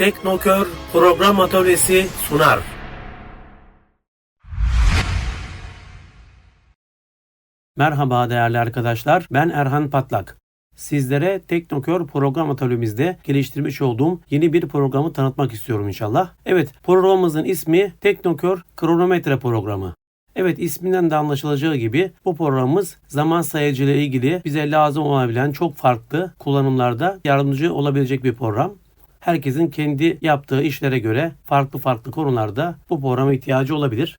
Teknokör Program Atölyesi sunar. Merhaba değerli arkadaşlar. Ben Erhan Patlak. Sizlere Teknokör program atölyemizde geliştirmiş olduğum yeni bir programı tanıtmak istiyorum inşallah. Evet, programımızın ismi Teknokör Kronometre Programı. Evet isminden de anlaşılacağı gibi bu programımız zaman sayacı ile ilgili bize lazım olabilen çok farklı kullanımlarda yardımcı olabilecek bir program. Herkesin kendi yaptığı işlere göre farklı farklı konularda bu programa ihtiyacı olabilir.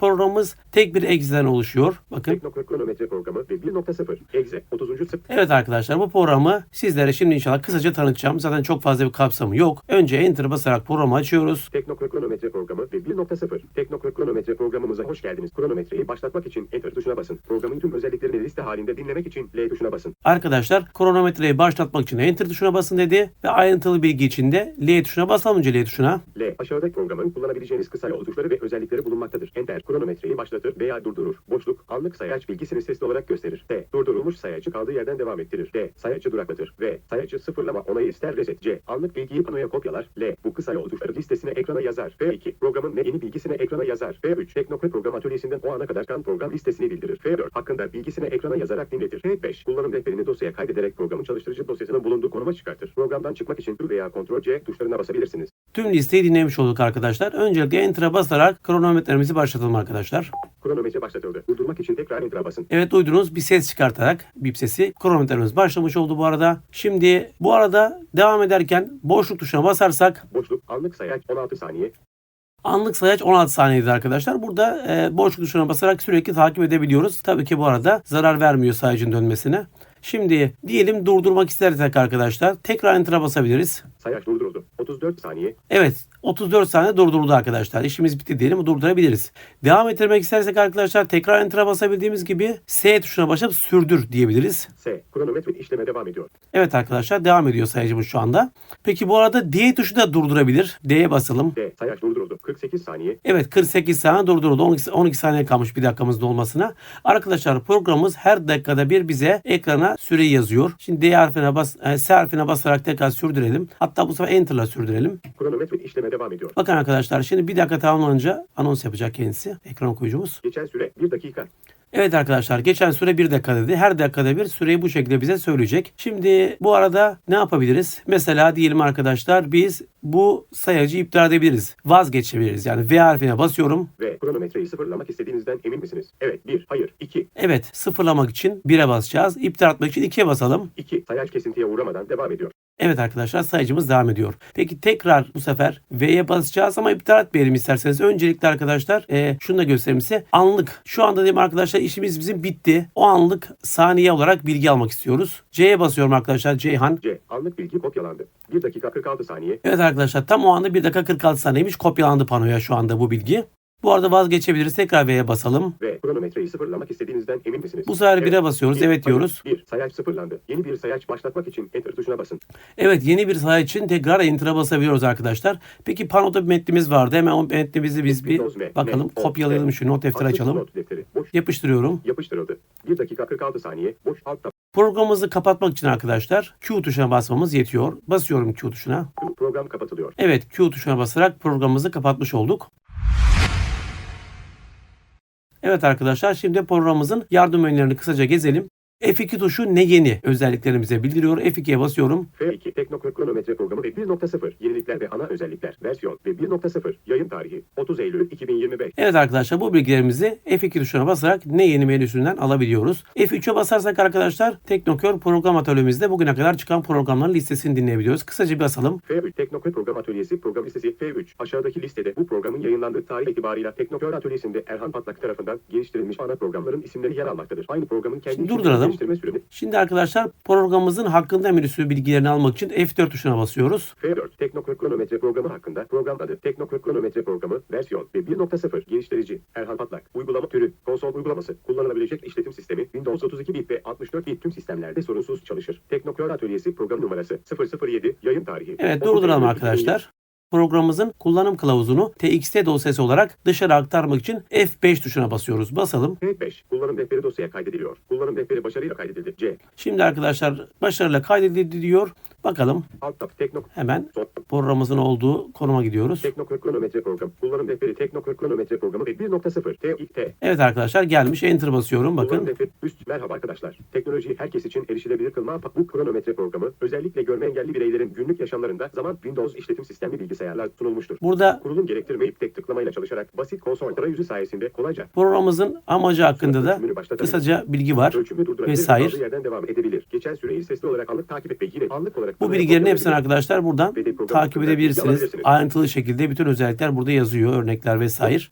Programımız tek bir egzeden oluşuyor. Bakın Teknokör kronometre programı ve 1.0 Exe 30. sıf Evet arkadaşlar bu programı sizlere şimdi inşallah kısaca tanıtacağım. Zaten çok fazla bir kapsamı yok. Önce Enter basarak programı açıyoruz. Teknokör kronometre programı ve 1.0 Teknokör kronometre programımıza hoş geldiniz. Kronometreyi başlatmak için Enter tuşuna basın. Programın tüm özelliklerini liste halinde dinlemek için L tuşuna basın. Arkadaşlar kronometreyi başlatmak için Enter tuşuna basın dedi ve ayrıntılı bilgi için de L tuşuna basalım önce L tuşuna. L aşağıdaki programın kullanabileceğiniz kısa yol tuşları ve özellikleri bulunmaktadır. Enter kronometreyi başlatır veya durdurur. Boşluk anlık sayaç bilgisini sesli olarak gösterir. T durdurulmuş sayacı kaldığı yerden devam ettirir. D sayacı duraklatır. V sayacı sıfırlama onayı ister reset. C anlık bilgiyi panoya kopyalar. L bu kısa yol tuşları listesine ekrana yazar. F2 programın ne yeni bilgisine ekrana yazar. F3 Teknokör program atölyesinden o ana kadar kan program listesini bildirir. F4 hakkında bilgisini ekrana yazarak dinletir. F5 kullanım rehberini dosyaya kaydederek programın çalıştırıcı dosyasının bulunduğu konuma çıkartır. Programdan çıkmak için Q veya Ctrl C tuşlarına basabilirsiniz. Tüm listeyi dinlemiş olduk arkadaşlar. Öncelikle Enter'a basarak kronometrelerimizi başlatalım arkadaşlar. Kronometre başlatıldı. Durdurmak için tekrar Enter'a basın. Evet duydunuz bir ses çıkartarak bip sesi kronometremiz başlamış oldu bu arada. Şimdi bu arada devam ederken boşluk tuşuna basarsak Boşluk anlık sayaç 16 saniye. Anlık sayaç 16 saniyeydi arkadaşlar. Burada e, boşluk tuşuna basarak sürekli takip edebiliyoruz. Tabii ki bu arada zarar vermiyor sayacın dönmesine. Şimdi diyelim durdurmak istersek arkadaşlar tekrar enter'a basabiliriz. Sayaç durduruldu. 34 saniye. Evet 34 saniye durduruldu arkadaşlar. İşimiz bitti diyelim durdurabiliriz. Devam ettirmek istersek arkadaşlar tekrar enter'a basabildiğimiz gibi S tuşuna basıp sürdür diyebiliriz. S. Kronometre işleme devam ediyor. Evet arkadaşlar devam ediyor sayacımız şu anda. Peki bu arada D tuşu da durdurabilir. D'ye basalım. D. Sayaç durduruldu. 48 saniye. Evet 48 saniye durduruldu. 12, 12 saniye kalmış bir dakikamız dolmasına. Arkadaşlar programımız her dakikada bir bize ekrana süre yazıyor. Şimdi D harfine bas, e, S harfine basarak tekrar sürdürelim. Hatta bu sefer Enter'la sürdürelim. Kronometre işleme devam ediyor. Bakın arkadaşlar şimdi bir dakika tamamlanınca anons yapacak kendisi. Ekran okuyucumuz. Geçen süre 1 dakika. Evet arkadaşlar geçen süre bir dakika dedi. Her dakikada bir süreyi bu şekilde bize söyleyecek. Şimdi bu arada ne yapabiliriz? Mesela diyelim arkadaşlar biz bu sayacı iptal edebiliriz. Vazgeçebiliriz. Yani V harfine basıyorum. Ve kronometreyi sıfırlamak istediğinizden emin misiniz? Evet. 1. Hayır. 2. Evet sıfırlamak için 1'e basacağız. İptal etmek için 2'ye basalım. 2. Sayaç kesintiye uğramadan devam ediyor. Evet arkadaşlar sayıcımız devam ediyor. Peki tekrar bu sefer V'ye basacağız ama iptal etmeyelim isterseniz. Öncelikle arkadaşlar e, şunu da göstereyim size. Anlık. Şu anda diyeyim arkadaşlar işimiz bizim bitti. O anlık saniye olarak bilgi almak istiyoruz. C'ye basıyorum arkadaşlar. Ceyhan. C. Anlık bilgi kopyalandı. 1 dakika 46 saniye. Evet arkadaşlar tam o anda 1 dakika 46 saniyeymiş. Kopyalandı panoya şu anda bu bilgi. Bu arada vazgeçebiliriz. Tekrar V'ye basalım. Ve kronometreyi sıfırlamak istediğinizden emin misiniz? Bu sefer 1'e basıyoruz. Bir, Evet diyoruz. 1. Sayaç sıfırlandı. Yeni bir sayaç başlatmak için Enter tuşuna basın. Evet yeni bir sayı için tekrar Enter'a basabiliyoruz arkadaşlar. Peki panoda bir metnimiz vardı. Hemen o metnimizi biz bir bakalım. Kopyalayalım şu not defteri açalım. Yapıştırıyorum. Yapıştırıldı. 1 dakika 46 saniye. Boş alt. Programımızı kapatmak için arkadaşlar Q tuşuna basmamız yetiyor. Basıyorum Q tuşuna. Program kapatılıyor. Evet Q tuşuna basarak programımızı kapatmış olduk. Evet arkadaşlar şimdi programımızın yardım menülerini kısaca gezelim. F2 tuşu ne yeni özelliklerimize bildiriyor. F2'ye basıyorum. F2 Teknokör kronometre programı ve 1.0 yenilikler ve ana özellikler versiyon ve 1.0 yayın tarihi 30 Eylül 2025. Evet arkadaşlar bu bilgilerimizi F2 tuşuna basarak ne yeni menüsünden alabiliyoruz. F3'e basarsak arkadaşlar Teknokör program atölyemizde bugüne kadar çıkan programların listesini dinleyebiliyoruz. Kısaca bir basalım. F3 Teknokör program atölyesi program listesi F3 aşağıdaki listede bu programın yayınlandığı tarih itibarıyla Teknokör atölyesinde Erhan Patlak tarafından geliştirilmiş ana programların isimleri yer almaktadır. Aynı programın kendi Şimdi durduralım. Geliştirme sürümü Şimdi arkadaşlar programımızın hakkında menüsü bilgilerini almak için F4 tuşuna basıyoruz. F4 Teknokör kronometre programı hakkında program adı Teknokör kronometre programı versiyon ve 1.0 geliştirici Erhan Patlak uygulama türü konsol uygulaması kullanılabilecek işletim sistemi Windows 32 bit ve 64 bit tüm sistemlerde sorunsuz çalışır. Teknokör atölyesi program numarası 007 yayın tarihi. Evet 30 durduralım arkadaşlar. Programımızın kullanım kılavuzunu TXT dosyası olarak dışarı aktarmak için F5 tuşuna basıyoruz. Basalım. F5 kullanım rehberi dosyaya kaydediliyor. Kullanım rehberi başarıyla kaydedildi. C Şimdi arkadaşlar başarıyla kaydedildi diyor. Bakalım Alt tab Tekno hemen programımızın olduğu konuma gidiyoruz. Teknokör kronometre programı. Kullanım rehberi Teknokör kronometre programı ve 1.0 T T. Evet arkadaşlar gelmiş. Enter basıyorum. Bakın. rehberi üst. Merhaba arkadaşlar. Teknolojiyi herkes için erişilebilir kılma bu kronometre programı özellikle görme engelli bireylerin günlük yaşamlarında zaman Windows işletim sistemli bilgisayarlar sunulmuştur. Burada Kurulum gerektirmeyip tek tıklamayla çalışarak basit konsol arayüzü sayesinde kolayca programımızın amacı hakkında da kısaca bilgi var. ölçümü durdurabilir vesaire. yerden devam edebilir. Geçen süreyi sesli olarak anlık takip et ve yine anlık olarak Bu bilgilerin hepsini arkadaşlar buradan takip edebilirsiniz. Ayrıntılı şekilde bütün özellikler burada yazıyor. Örnekler vesaire.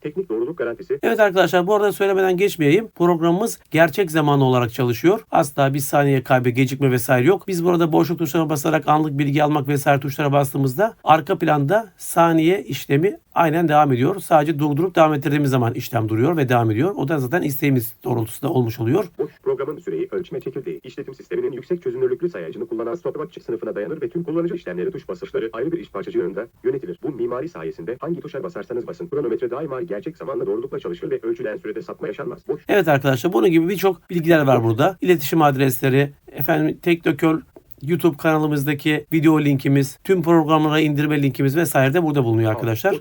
Garantisi Evet arkadaşlar bu arada söylemeden geçmeyeyim. Programımız gerçek zamanlı olarak çalışıyor. Asla bir saniye kaybı, gecikme vesaire yok. Biz burada boşluk tuşlarına basarak anlık bilgi almak vesaire tuşlara bastığımızda arka planda saniye işlemi aynen devam ediyor. Sadece durdurup devam ettirdiğimiz zaman işlem duruyor ve devam ediyor. O da zaten isteğimiz doğrultusunda olmuş oluyor. boş programın süreyi ölçme çekirdeği işletim sisteminin yüksek çözünürlüklü sayacını kullanan stopwatch sınıfına dayanır ve tüm kullanıcı işlemleri tuş basışları ayrı bir iş parçacığında yönetilir. Bu mimari sayesinde hangi tuşa basarsanız basın kronometre daima gerçek zamanla doğrulukla çalışır ve ölçülen sürede sapma yaşanmaz. Boş Evet arkadaşlar bunun gibi birçok bilgiler var burada. İletişim adresleri, efendim Teknoköl YouTube kanalımızdaki video linkimiz, tüm programlara indirme linkimiz vesaire de burada bulunuyor arkadaşlar.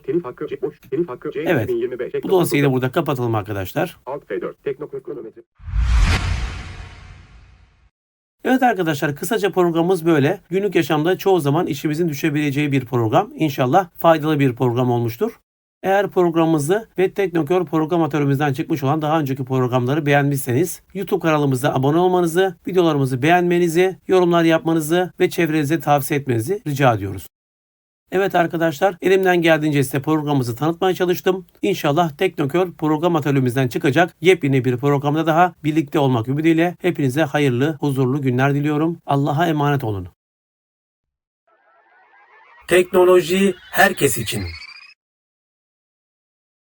Evet. 2025. Bu dosyayı da burada kapatalım arkadaşlar. Alt F4 Teknokör kronometre Evet arkadaşlar kısaca programımız böyle. Günlük yaşamda çoğu zaman işimizin düşebileceği bir program. İnşallah faydalı bir program olmuştur. Eğer programımızı ve Teknokör program atölümüzden çıkmış olan daha önceki programları beğenmişseniz YouTube kanalımıza abone olmanızı, videolarımızı beğenmenizi, yorumlar yapmanızı ve çevrenize tavsiye etmenizi rica ediyoruz. Evet arkadaşlar elimden geldiğince size programımızı tanıtmaya çalıştım. İnşallah Teknokör program atölyemizden çıkacak yepyeni bir programda daha birlikte olmak ümidiyle hepinize hayırlı, huzurlu günler diliyorum. Allah'a emanet olun. Teknoloji herkes için.